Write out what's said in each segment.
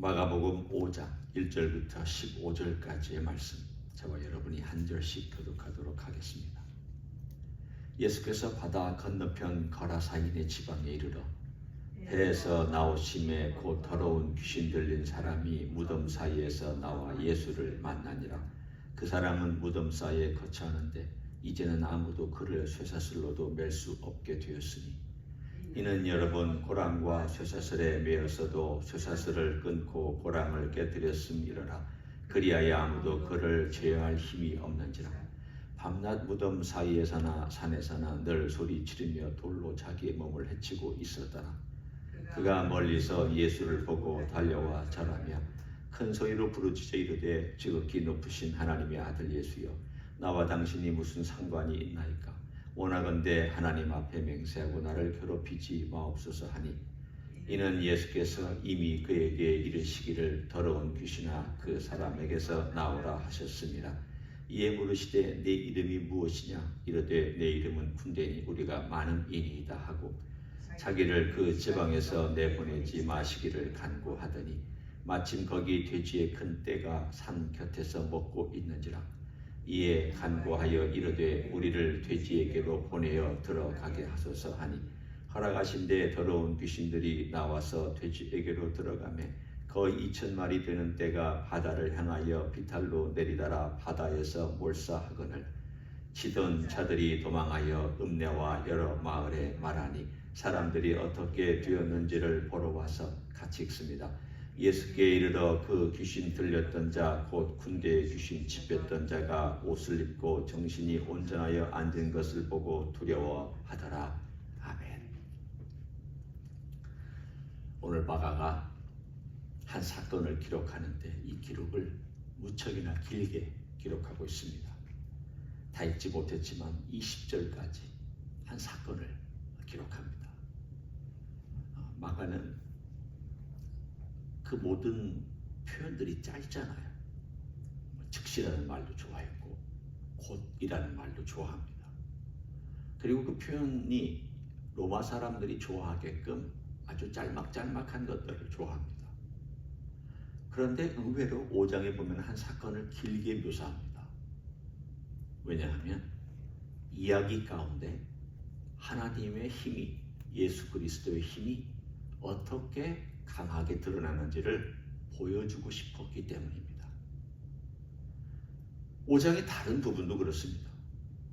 마가복음 5장 1절부터 15절까지의 말씀 저와 여러분이 한 절씩 교독하도록 하겠습니다. 예수께서 바다 건너편 거라사인의 지방에 이르러 배에서 나오심에 곧 더러운 귀신 들린 사람이 무덤 사이에서 나와 예수를 만나니라. 그 사람은 무덤 사이에 거처하는데 이제는 아무도 그를 쇠사슬로도 맬 수 없게 되었으니 이는 여러 번 고랑과 쇠사슬에 매어서도 쇠사슬을 끊고 고랑을 깨뜨렸음이러라. 그리하여 아무도 그를 제어할 힘이 없는지라. 밤낮 무덤 사이에서나 산에서나 늘 소리 지르며 돌로 자기의 몸을 해치고 있었더라. 그가 멀리서 예수를 보고 달려와 절하며 큰 소리로 부르짖어 이르되 지극히 높으신 하나님의 아들 예수여 나와 당신이 무슨 상관이 있나이까 원하건대 하나님 앞에 맹세하고 나를 괴롭히지 마옵소서 하니 이는 예수께서 이미 그에게 이르시기를 더러운 귀신아 그 사람에게서 나오라 하셨습니다. 이에 물으시되 네 이름이 무엇이냐 이르되 내 이름은 군대니 우리가 많은 인이다 하고 자기를 그 지방에서 내보내지 마시기를 간구하더니 마침 거기 돼지의 큰 떼가 산 곁에서 먹고 있는지라 이에 간구하여 이르되 우리를 돼지에게로 보내어 들어가게 하소서 하니 허락하신 데 더러운 귀신들이 나와서 돼지에게로 들어가매 거의 이천 마리 되는 떼가 바다를 향하여 비탈로 내리다라 바다에서 몰사하거늘 치던 자들이 도망하여 읍내와 여러 마을에 말하니 사람들이 어떻게 되었는지를 보러 와서 같이 읽습니다. 예수께 이르러 그 귀신 들렸던 자 곧 군대에 귀신 집혔던 자가 옷을 입고 정신이 온전하여 앉은 것을 보고 두려워하더라. 아멘. 오늘 마가가 한 사건을 기록하는데 이 기록을 무척이나 길게 기록하고 있습니다. 다 읽지 못했지만 20절까지 한 사건을 기록합니다. 어, 마가는 그 모든 표현들이 짧잖아요. 뭐 즉시라는 말도 좋아했고 곧이라는 말도 좋아합니다. 그리고 그 표현이 로마 사람들이 좋아하게끔 아주 짤막짤막한 것들을 좋아합니다. 그런데 의외로 5장에 보면 한 사건을 길게 묘사합니다. 왜냐하면 이야기 가운데 하나님의 힘이 예수 그리스도의 힘이 어떻게 강하게 드러나는지를 보여주고 싶었기 때문입니다. 5장의 다른 부분도 그렇습니다.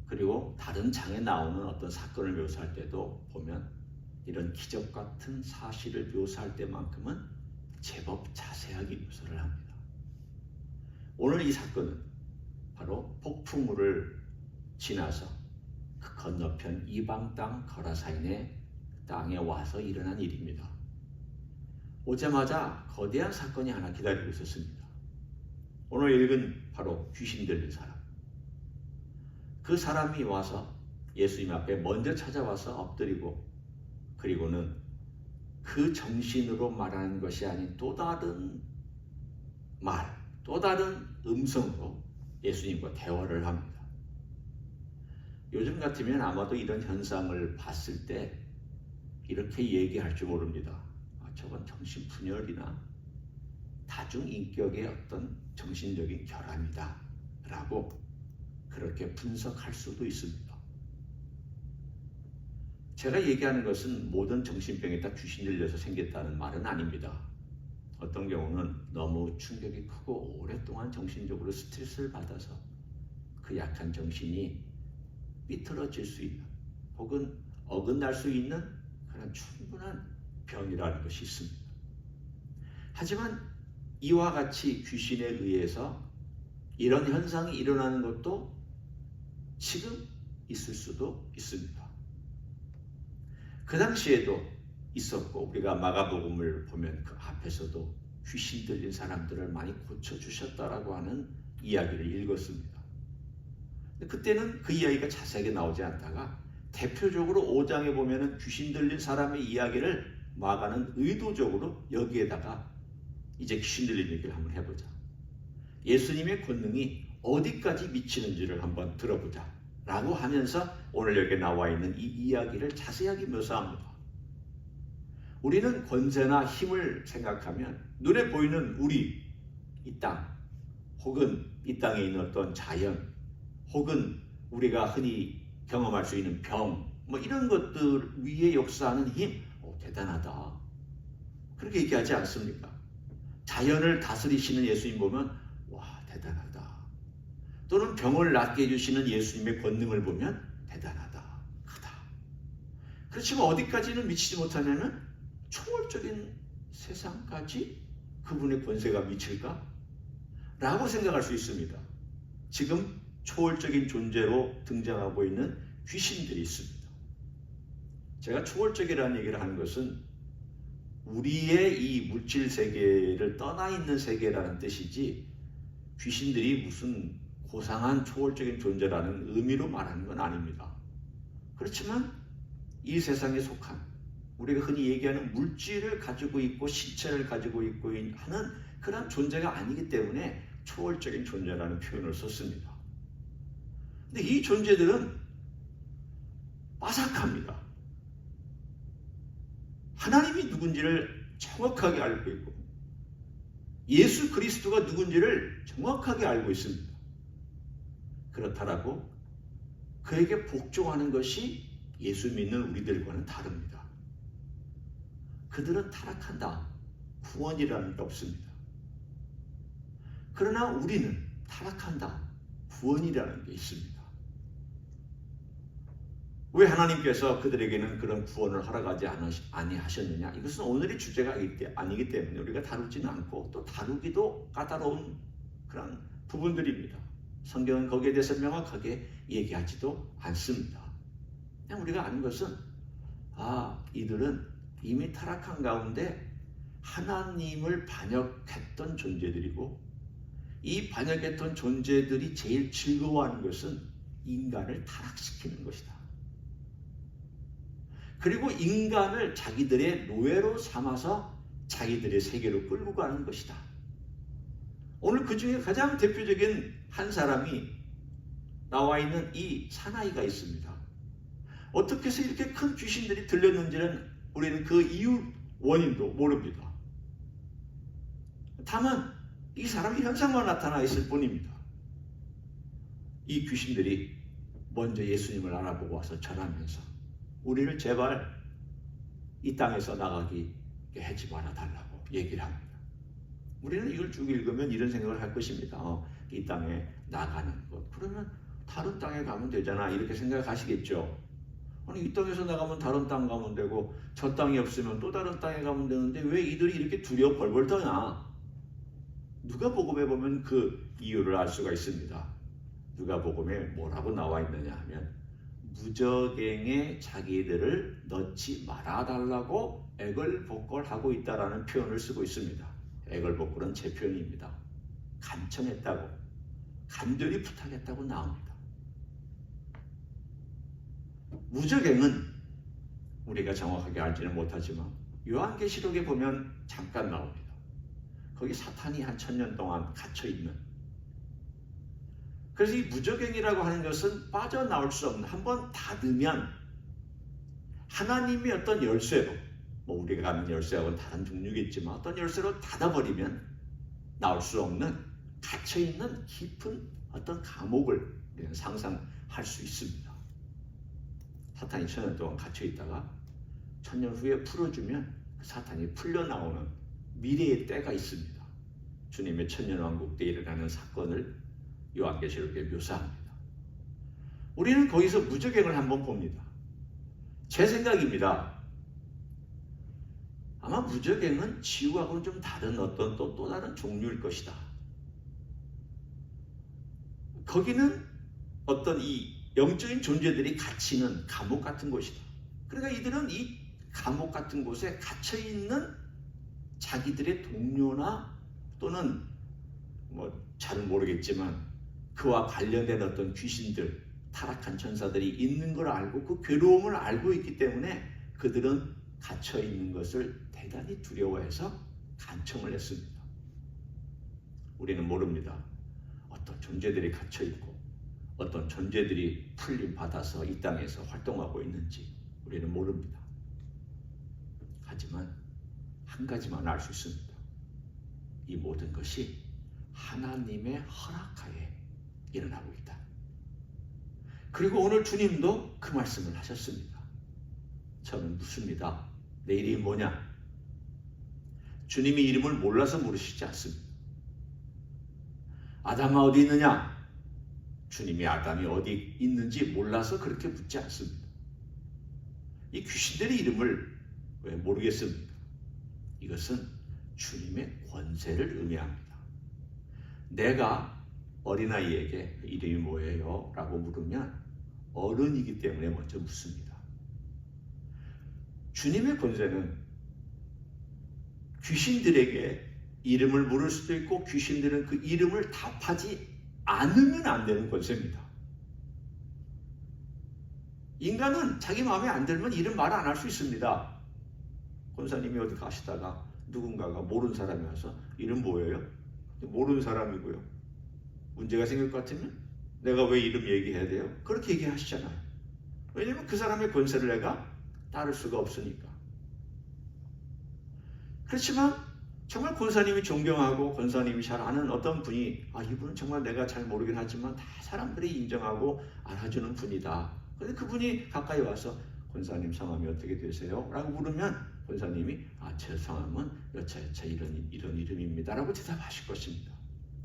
그리고 다른 장에 나오는 어떤 사건을 묘사할 때도 보면 이런 기적 같은 사실을 묘사할 때만큼은 제법 자세하게 묘사를 합니다. 오늘 이 사건은 바로 폭풍우를 지나서 그 건너편 이방 땅 거라사인의 땅에 와서 일어난 일입니다. 오자마자 거대한 사건이 하나 기다리고 있었습니다. 오늘 읽은 바로 귀신 들린 사람. 그 사람이 와서 예수님 앞에 먼저 찾아와서 엎드리고 그리고는 그 정신으로 말하는 것이 아닌 또 다른 말, 또 다른 음성으로 예수님과 대화를 합니다. 요즘 같으면 아마도 이런 현상을 봤을 때 이렇게 얘기할 줄 모릅니다. 아, 저건 정신 분열이나 다중인격의 어떤 정신적인 결함이다. 라고 그렇게 분석할 수도 있습니다. 제가 얘기하는 것은 모든 정신병이 다 귀신 들려서 생겼다는 말은 아닙니다. 어떤 경우는 너무 충격이 크고 오랫동안 정신적으로 스트레스를 받아서 그 약한 정신이 삐뚤어질 수 있는 혹은 어긋날 수 있는 그런 충분한 병이라는 것이 있습니다. 하지만 이와 같이 귀신에 의해서 이런 현상이 일어나는 것도 지금 있을 수도 있습니다. 그 당시에도 있었고 우리가 마가복음을 보면 그 앞에서도 귀신 들린 사람들을 많이 고쳐 주셨다라고 하는 이야기를 읽었습니다. 그때는 그 이야기가 자세하게 나오지 않다가 대표적으로 5장에 보면은 귀신 들린 사람의 이야기를 마가는 의도적으로 여기에다가 이제 귀신 들린 얘기를 한번 해보자. 예수님의 권능이 어디까지 미치는지를 한번 들어보자. 라고 하면서 오늘 여기 나와 있는 이 이야기를 자세하게 묘사합니다. 우리는 권세나 힘을 생각하면 눈에 보이는 우리 이 땅 혹은 이 땅에 있는 어떤 자연 혹은 우리가 흔히 경험할 수 있는 병 뭐 이런 것들 위에 역사하는 힘 오, 대단하다 그렇게 얘기하지 않습니까? 자연을 다스리시는 예수님 보면 와 대단하다 또는 병을 낫게 해주시는 예수님의 권능을 보면 대단하다 크다 그렇지만 어디까지는 미치지 못하냐면 초월적인 세상까지 그분의 권세가 미칠까? 라고 생각할 수 있습니다. 지금 초월적인 존재로 등장하고 있는 귀신들이 있습니다. 제가 초월적이라는 얘기를 하는 것은 우리의 이 물질 세계를 떠나 있는 세계라는 뜻이지 귀신들이 무슨 고상한 초월적인 존재라는 의미로 말하는 건 아닙니다. 그렇지만 이 세상에 속한 우리가 흔히 얘기하는 물질을 가지고 있고 신체를 가지고 있고 하는 그런 존재가 아니기 때문에 초월적인 존재라는 표현을 썼습니다. 근데 이 존재들은 빠삭합니다. 하나님이 누군지를 정확하게 알고 있고 예수 그리스도가 누군지를 정확하게 알고 있습니다. 그렇다라고 그에게 복종하는 것이 예수 믿는 우리들과는 다릅니다. 그들은 타락한다. 구원이라는 게 없습니다. 그러나 우리는 타락한다. 구원이라는 게 있습니다. 왜 하나님께서 그들에게는 그런 구원을 허락하지 아니하셨느냐? 이것은 오늘의 주제가 아니기 때문에 우리가 다루지는 않고 또 다루기도 까다로운 그런 부분들입니다. 성경은 거기에 대해서 명확하게 얘기하지도 않습니다. 그냥 우리가 아는 것은 아 이들은 이미 타락한 가운데 하나님을 반역했던 존재들이고 이 반역했던 존재들이 제일 즐거워하는 것은 인간을 타락시키는 것이다. 그리고 인간을 자기들의 노예로 삼아서 자기들의 세계로 끌고 가는 것이다. 오늘 그 중에 가장 대표적인 한 사람이 나와 있는 이 사나이가 있습니다. 어떻게 해서 이렇게 큰 귀신들이 들렸는지는 우리는 그 이유 원인도 모릅니다. 다만 이 사람이 현상만 나타나 있을 뿐입니다. 이 귀신들이 먼저 예수님을 알아보고 와서 전하면서 우리를 제발 이 땅에서 나가게 하지 말아 달라고 얘기를 합니다. 우리는 이걸 쭉 읽으면 이런 생각을 할 것입니다. 어, 이 땅에 나가는 것. 그러면 다른 땅에 가면 되잖아. 이렇게 생각하시겠죠. 아니 이 땅에서 나가면 다른 땅 가면 되고 저 땅이 없으면 또 다른 땅에 가면 되는데 왜 이들이 이렇게 두려워 벌벌 떠나? 누가 복음에 보면 그 이유를 알 수가 있습니다. 누가 복음에 뭐라고 나와 있느냐 하면 무적행에 자기들을 넣지 말아달라고 애걸복걸하고 있다라는 표현을 쓰고 있습니다. 애걸복걸은 제 표현입니다. 간청했다고 간절히 부탁했다고 나옵니다. 무적행은 우리가 정확하게 알지는 못하지만 요한계시록에 보면 잠깐 나옵니다. 거기 사탄이 한 천년 동안 갇혀 있는. 그래서 이 무적행이라고 하는 것은 빠져나올 수 없는 한 번 닫으면 하나님의 어떤 열쇠로 뭐 우리가 갖는 열쇠하고는 다른 종류겠지만 어떤 열쇠로 닫아버리면 나올 수 없는 갇혀 있는 깊은 어떤 감옥을 상상할 수 있습니다. 사탄이 천년 동안 갇혀 있다가 천년 후에 풀어주면 그 사탄이 풀려 나오는 미래의 때가 있습니다. 주님의 천년왕국 때 일어나는 사건을 요한계시록에 묘사합니다. 우리는 거기서 무적행을 한번 봅니다. 제 생각입니다. 아마 무적행은 지구하고는 좀 다른 어떤 또, 또 다른 종류일 것이다. 거기는 어떤 이 영적인 존재들이 갇히는 감옥 같은 곳이다. 그러니까 이들은 이 감옥 같은 곳에 갇혀 있는 자기들의 동료나 또는 뭐 잘 모르겠지만 그와 관련된 어떤 귀신들, 타락한 천사들이 있는 걸 알고 그 괴로움을 알고 있기 때문에 그들은 갇혀 있는 것을 대단히 두려워해서 간청을 했습니다. 우리는 모릅니다. 어떤 존재들이 갇혀 있고 어떤 존재들이 풀림 받아서 이 땅에서 활동하고 있는지 우리는 모릅니다. 하지만 한 가지만 알 수 있습니다. 이 모든 것이 하나님의 허락하에 일어나고 있다. 그리고 오늘 주님도 그 말씀을 하셨습니다. 저는 묻습니다. 내 이름이 뭐냐? 주님이 이름을 몰라서 물으시지 않습니다. 아담아 어디 있느냐? 주님이 아담이 어디 있는지 몰라서 그렇게 묻지 않습니다. 이 귀신들의 이름을 왜 모르겠습니까? 이것은 주님의 권세를 의미합니다. 내가 어린아이에게 이름이 뭐예요? 라고 물으면 어른이기 때문에 먼저 묻습니다. 주님의 권세는 귀신들에게 이름을 물을 수도 있고 귀신들은 그 이름을 답하지 않으면 안 되는 권세입니다. 인간은 자기 마음에 안 들면 이름 말 안 할 수 있습니다. 권사님이 어디 가시다가 누군가가 모르는 사람이 와서 이름 뭐예요? 모르는 사람이고요. 문제가 생길 것 같으면 내가 왜 이름 얘기해야 돼요? 그렇게 얘기하시잖아요. 왜냐면 그 사람의 권세를 내가 따를 수가 없으니까. 그렇지만 정말 권사님이 존경하고 권사님이 잘 아는 어떤 분이 아 이분은 정말 내가 잘 모르긴 하지만 다 사람들이 인정하고 알아주는 분이다. 근데 그분이 가까이 와서 권사님 성함이 어떻게 되세요? 라고 물으면 권사님이 아 제 성함은 여차여차 이런 이런 이름입니다라고 대답하실 것입니다.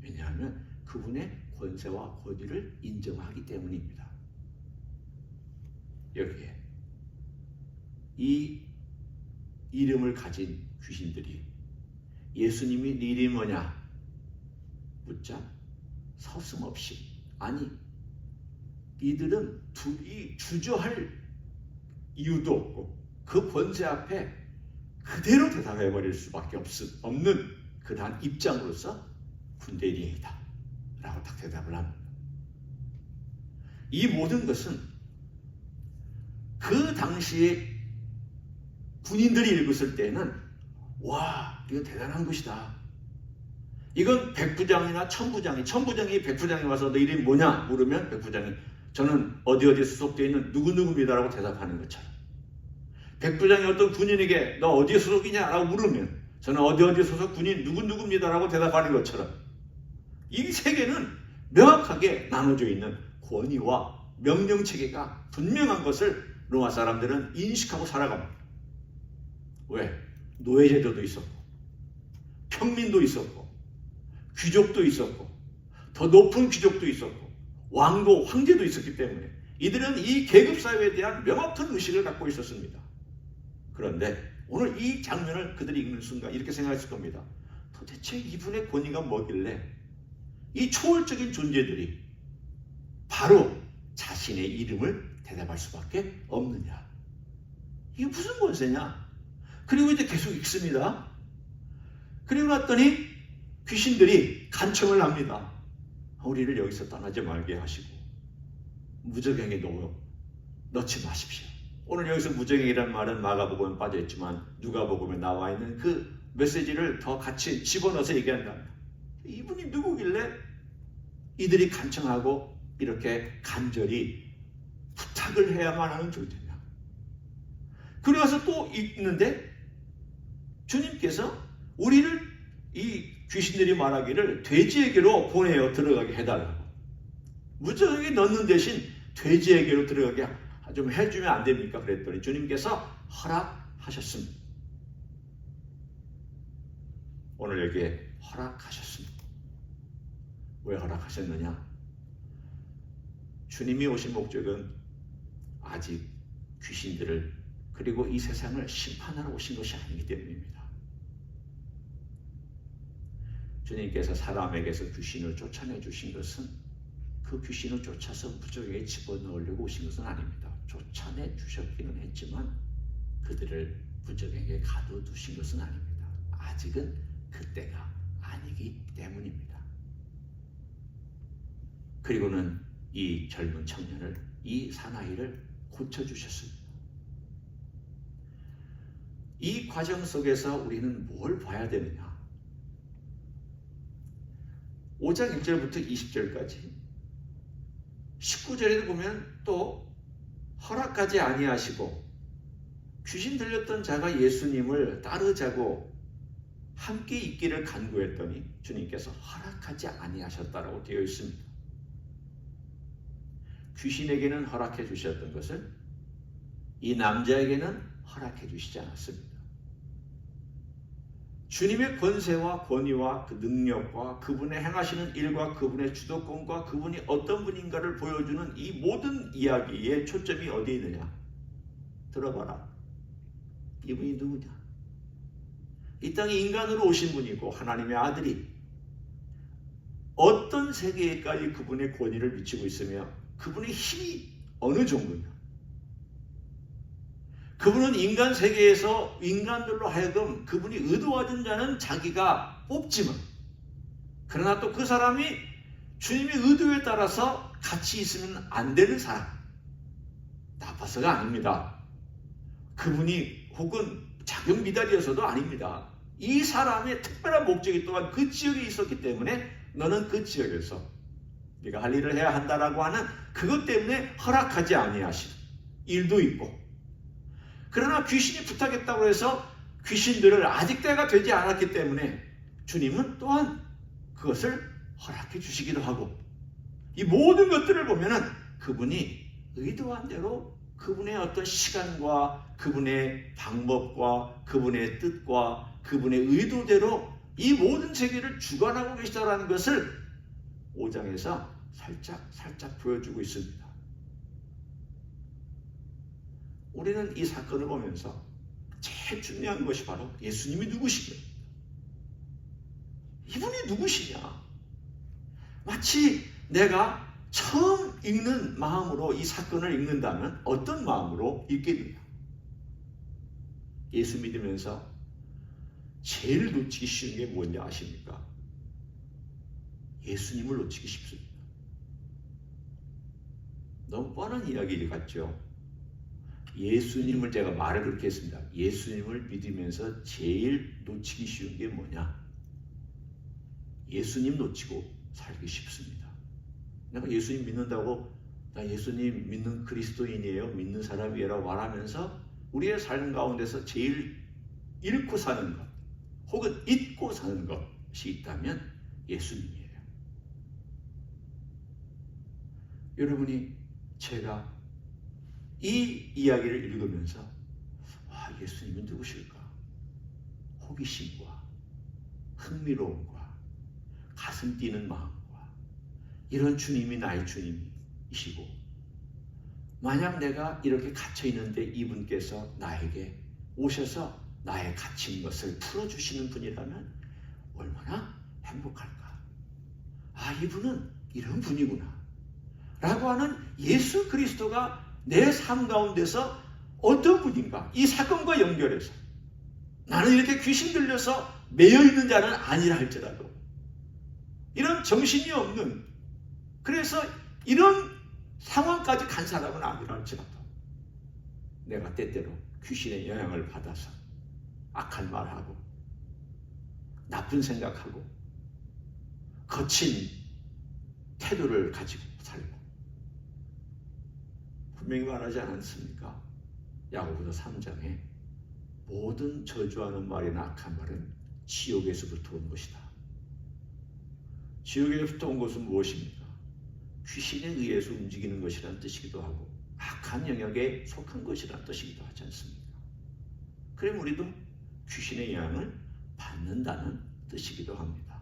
왜냐하면 그분의 권세와 권위를 인정하기 때문입니다. 여기에 이 이름을 가진 귀신들이 예수님이 네 이름이 뭐냐? 묻자 서슴없이. 아니 이들은 둘이 주저할 이유도 없고 그 권세 앞에 그대로 대답해 버릴 수밖에 없, 없는 그러한 입장으로서 군대리이다 라고 딱 대답을 합니다. 이 모든 것은 그 당시에 군인들이 읽었을 때는 와 이거 대단한 것이다. 이건 백부장이나 천부장이 천부장이 백부장이 와서 너 이름이 뭐냐 물으면 백부장이 저는 어디 어디 소속되어 있는 누구누구입니다라고 대답하는 것처럼 백부장이 어떤 군인에게 너 어디에 소속이냐라고 물으면 저는 어디 어디 소속 군인 누구누구입니다라고 대답하는 것처럼 이 세계는 명확하게 나눠져 있는 권위와 명령 체계가 분명한 것을 로마 사람들은 인식하고 살아갑니다. 왜? 노예제도도 있었고 평민도 있었고 귀족도 있었고 더 높은 귀족도 있었고 왕도 황제도 있었기 때문에 이들은 이 계급 사회에 대한 명확한 의식을 갖고 있었습니다. 그런데 오늘 이 장면을 그들이 읽는 순간 이렇게 생각했을 겁니다. 도대체 이분의 권위가 뭐길래 이 초월적인 존재들이 바로 자신의 이름을 대답할 수밖에 없느냐. 이게 무슨 권세냐? 그리고 이제 계속 읽습니다. 그리고 났더니 귀신들이 간청을 합니다. 우리를 여기서 떠나지 말게 하시고 무적행에 넣어 넣지 마십시오. 오늘 여기서 무적행이라는 말은 마가복음에 빠져 있지만 누가복음에 나와 있는 그 메시지를 더 같이 집어넣어서 얘기한답니다. 이분이 누구길래 이들이 간청하고 이렇게 간절히 부탁을 해야만 하는 존재냐? 그래서 또 있는데 주님께서 우리를 이 귀신들이 말하기를 돼지에게로 보내어 들어가게 해달라고. 무적에게 넣는 대신 돼지에게로 들어가게 좀 해주면 안 됩니까? 그랬더니 주님께서 허락하셨습니다. 오늘 여기에 허락하셨습니다. 왜 허락하셨느냐? 주님이 오신 목적은 아직 귀신들을 그리고 이 세상을 심판하러 오신 것이 아니기 때문입니다. 주님께서 사람에게서 귀신을 쫓아내 주신 것은 그 귀신을 쫓아서 무적에게 집어넣으려고 오신 것은 아닙니다. 쫓아내 주셨기는 했지만 그들을 무적에게 가둬두신 것은 아닙니다. 아직은 그때가 아니기 때문입니다. 그리고는 이 젊은 청년을 이 사나이를 고쳐 주셨습니다. 이 과정 속에서 우리는 뭘 봐야 되느냐? 5장 1절부터 20절까지 19절에도 보면 또 허락하지 아니하시고 귀신 들렸던 자가 예수님을 따르자고 함께 있기를 간구했더니 주님께서 허락하지 아니하셨다라고 되어 있습니다. 귀신에게는 허락해 주셨던 것을 이 남자에게는 허락해 주시지 않았습니다. 주님의 권세와 권위와 그 능력과 그분의 행하시는 일과 그분의 주도권과 그분이 어떤 분인가를 보여주는 이 모든 이야기의 초점이 어디에 있느냐? 들어봐라. 이분이 누구냐? 이 땅에 인간으로 오신 분이고 하나님의 아들이 어떤 세계에까지 그분의 권위를 미치고 있으며 그분의 힘이 어느 정도냐? 그분은 인간 세계에서 인간들로 하여금 그분이 의도하던 자는 자기가 뽑지만 그러나 또 그 사람이 주님의 의도에 따라서 같이 있으면 안 되는 사람 나빠서가 아닙니다. 그분이 혹은 자격 미달이어서도 아닙니다. 이 사람의 특별한 목적이 또한 그 지역에 있었기 때문에 너는 그 지역에서 네가 할 일을 해야 한다라고 하는 그것 때문에 허락하지 아니하신 일도 있고. 그러나 귀신이 부탁했다고 해서 귀신들을 아직 때가 되지 않았기 때문에 주님은 또한 그것을 허락해 주시기도 하고 이 모든 것들을 보면은 그분이 의도한 대로 그분의 어떤 시간과 그분의 방법과 그분의 뜻과 그분의 의도대로 이 모든 세계를 주관하고 계시다라는 것을 5장에서 살짝 살짝 보여주고 있습니다. 우리는 이 사건을 보면서 제일 중요한 것이 바로 예수님이 누구시냐? 이분이 누구시냐? 마치 내가 처음 읽는 마음으로 이 사건을 읽는다면 어떤 마음으로 읽겠느냐? 예수 믿으면서 제일 놓치기 쉬운 게 뭔지 아십니까? 예수님을 놓치기 쉽습니다. 너무 뻔한 이야기 같죠? 예수님을 제가 말을 그렇게 했습니다. 예수님을 믿으면서 제일 놓치기 쉬운 게 뭐냐? 예수님 놓치고 살기 쉽습니다. 내가 예수님 믿는다고 나 예수님 믿는 그리스도인이에요. 믿는 사람이라고 말하면서 우리의 삶 가운데서 제일 잃고 사는 것 혹은 잊고 사는 것이 있다면 예수님이에요. 여러분이 제가 이 이야기를 읽으면서 와 예수님은 누구실까? 호기심과 흥미로움과 가슴 뛰는 마음과 이런 주님이 나의 주님이시고 만약 내가 이렇게 갇혀 있는데 이분께서 나에게 오셔서 나의 갇힌 것을 풀어주시는 분이라면 얼마나 행복할까? 아 이분은 이런 분이구나. 라고 하는 예수 그리스도가 내 삶 가운데서 어떤 분인가? 이 사건과 연결해서 나는 이렇게 귀신 들려서 매여 있는 자는 아니라 할지라도 이런 정신이 없는 그래서 이런 상황까지 간 사람은 아니라 할지라도 내가 때때로 귀신의 영향을 받아서 악한 말하고 나쁜 생각하고 거친 태도를 가지고 살고 분명히 말하지 않았습니까? 야고보서 3장에 모든 저주하는 말이나 악한 말은 지옥에서부터 온 것이다. 지옥에서부터 온 것은 무엇입니까? 귀신에 의해서 움직이는 것이라는 뜻이기도 하고 악한 영역에 속한 것이라는 뜻이기도 하지 않습니까? 그럼 우리도 귀신의 영향을 받는다는 뜻이기도 합니다.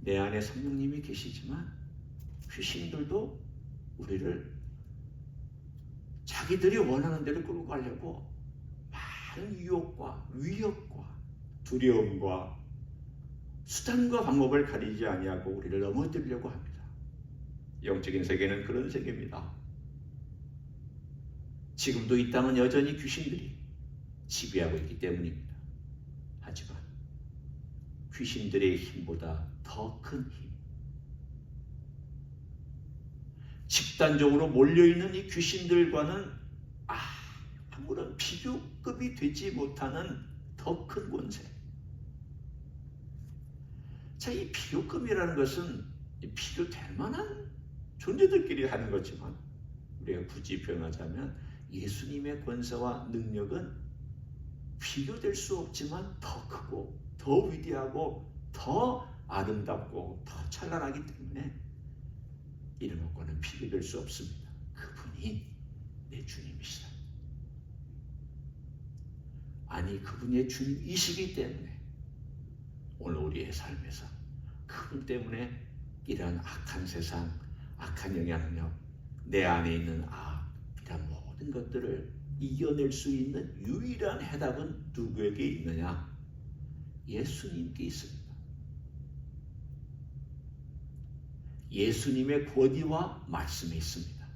내 안에 성령님이 계시지만 귀신들도 우리를 자기들이 원하는 대로 끌고 가려고 많은 유혹과 위협과 두려움과 수단과 방법을 가리지 아니하고 우리를 넘어뜨리려고 합니다. 영적인 세계는 그런 세계입니다. 지금도 이 땅은 여전히 귀신들이 지배하고 있기 때문입니다. 하지만 귀신들의 힘보다 더 큰 힘, 집단적으로 몰려있는 이 귀신들과는 아, 아무런 비교급이 되지 못하는 더 큰 권세. 자, 이 비교급이라는 것은 비교될 만한 존재들끼리 하는 거지만 우리가 굳이 표현하자면 예수님의 권세와 능력은 비교될 수 없지만 더 크고 더 위대하고 더 아름답고 더 찬란하기 때문에 이름하고는 비교될 수 없습니다. 그분이 내 주님이시다. 아니 그분의 주님이시기 때문에 오늘 우리의 삶에서 그분 때문에 이러한 악한 세상, 악한 영향력, 내 안에 있는 악, 이런 모든 것들을 이겨낼 수 있는 유일한 해답은 누구에게 있느냐? 예수님께 있습니다. 예수님의 권위와 말씀이 있습니다.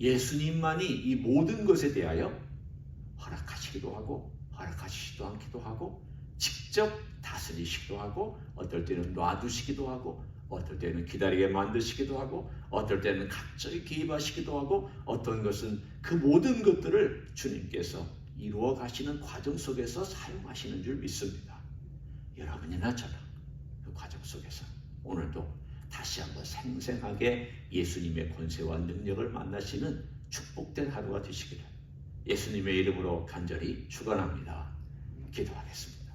예수님만이 이 모든 것에 대하여 허락하시기도 하고 허락하시지도 않기도 하고 직접 다스리시기도 하고 어떨 때는 놔두시기도 하고 어떨 때는 기다리게 만드시기도 하고 어떨 때는 갑자기 개입하시기도 하고 어떤 것은 그 모든 것들을 주님께서 이루어 가시는 과정 속에서 사용하시는 줄 믿습니다. 여러분이나 저나 그 과정 속에서 오늘도 다시 한번 생생하게 예수님의 권세와 능력을 만나시는 축복된 하루가 되시기를 예수님의 이름으로 간절히 축원합니다. 기도하겠습니다.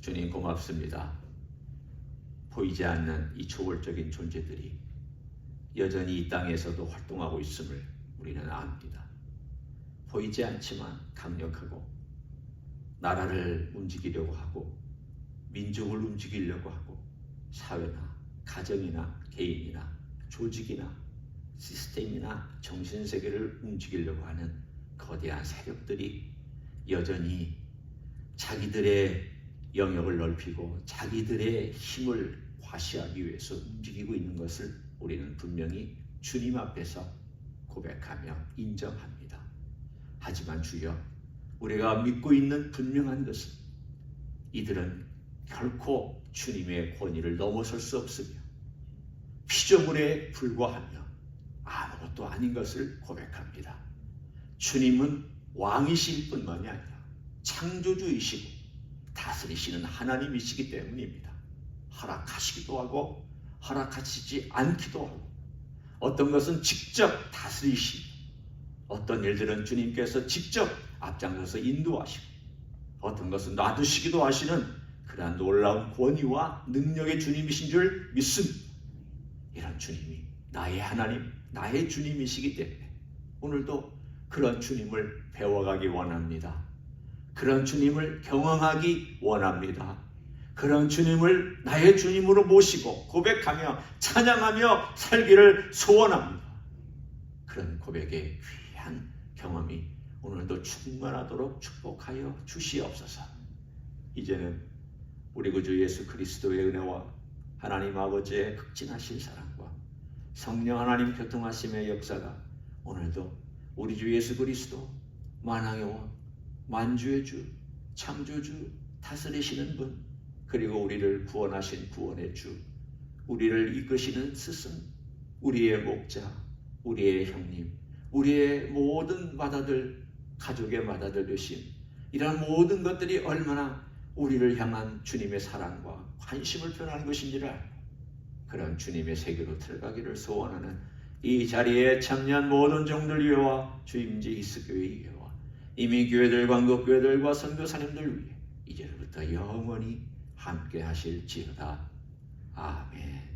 주님 고맙습니다. 보이지 않는 이 초월적인 존재들이 여전히 이 땅에서도 활동하고 있음을 우리는 압니다. 보이지 않지만 강력하고 나라를 움직이려고 하고 민족을 움직이려고 하고 사회나 가정이나 개인이나 조직이나 시스템이나 정신세계를 움직이려고 하는 거대한 세력들이 여전히 자기들의 영역을 넓히고 자기들의 힘을 과시하기 위해서 움직이고 있는 것을 우리는 분명히 주님 앞에서 고백하며 인정합니다. 하지만 주여, 우리가 믿고 있는 분명한 것은 이들은 결코 주님의 권위를 넘어설 수 없으며 피조물에 불과하며 아무것도 아닌 것을 고백합니다. 주님은 왕이실 뿐만이 아니라 창조주이시고 다스리시는 하나님이시기 때문입니다. 허락하시기도 하고 허락하시지 않기도 하고 어떤 것은 직접 다스리시고 어떤 일들은 주님께서 직접 앞장서서 인도하시고 어떤 것은 놔두시기도 하시는 그러한 놀라운 권위와 능력의 주님이신 줄 믿습니다. 이런 주님이 나의 하나님, 나의 주님이시기 때문에 오늘도 그런 주님을 배워가기 원합니다. 그런 주님을 경험하기 원합니다. 그런 주님을 나의 주님으로 모시고 고백하며 찬양하며 살기를 소원합니다. 그런 고백의 귀한 경험이 오늘도 충만하도록 축복하여 주시옵소서. 이제는 우리 구주 예수 그리스도의 은혜와 하나님 아버지의 극진하신 사랑과 성령 하나님 교통하심의 역사가 오늘도 우리 주 예수 그리스도 만왕의 왕 만주의 주, 창조주, 다스리시는 분, 그리고 우리를 구원하신 구원의 주, 우리를 이끄시는 스승, 우리의 목자, 우리의 형님, 우리의 모든 마다들, 가족의 마다들 되신 이러한 모든 것들이 얼마나 우리를 향한 주님의 사랑과 관심을 표현하는 것인지를 알고 그런 주님의 세계로 들어가기를 소원하는 이 자리에 참여한 모든 종들 위와 주임지 이스교회 위와 이미 교회들과 한국교회들과 선교사님들 위해 이제부터 영원히 함께 하실지어다. 아멘.